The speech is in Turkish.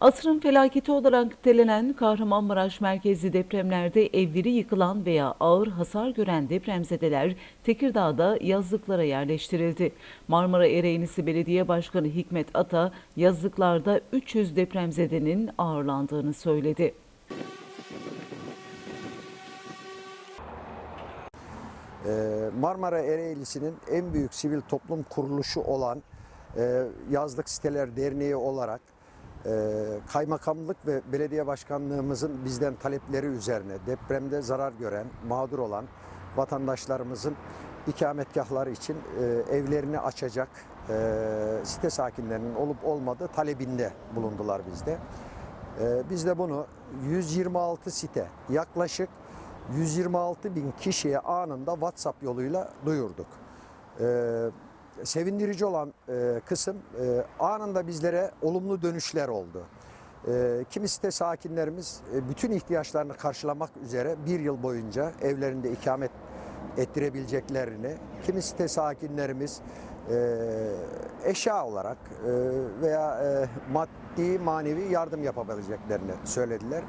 Asrın felaketi olarak nitelenen Kahramanmaraş merkezli depremlerde evleri yıkılan veya ağır hasar gören depremzedeler Tekirdağ'da yazlıklara yerleştirildi. Marmara Ereğlisi Belediye Başkanı Hikmet Ata yazlıklarda 300 depremzedenin ağırlandığını söyledi. Ee, Marmara Ereğlisi'nin en büyük sivil toplum kuruluşu olan e, Yazlık Siteler Derneği olarak kaymakamlık ve belediye başkanlığımızın bizden talepleri üzerine depremde zarar gören, mağdur olan vatandaşlarımızın ikametgahları için e, evlerini açacak e, site sakinlerinin olup olmadığı talebinde bulundular bizde. E, biz de bunu 126 site yaklaşık 126 bin kişiye anında WhatsApp yoluyla duyurduk. Sevindirici olan e, kısım e, anında bizlere olumlu dönüşler oldu. E, kimi site sakinlerimiz e, bütün ihtiyaçlarını karşılamak üzere bir yıl boyunca evlerinde ikamet ettirebileceklerini, kimi site sakinlerimiz e, eşya olarak e, veya e, maddi manevi yardım yapabileceklerini söylediler.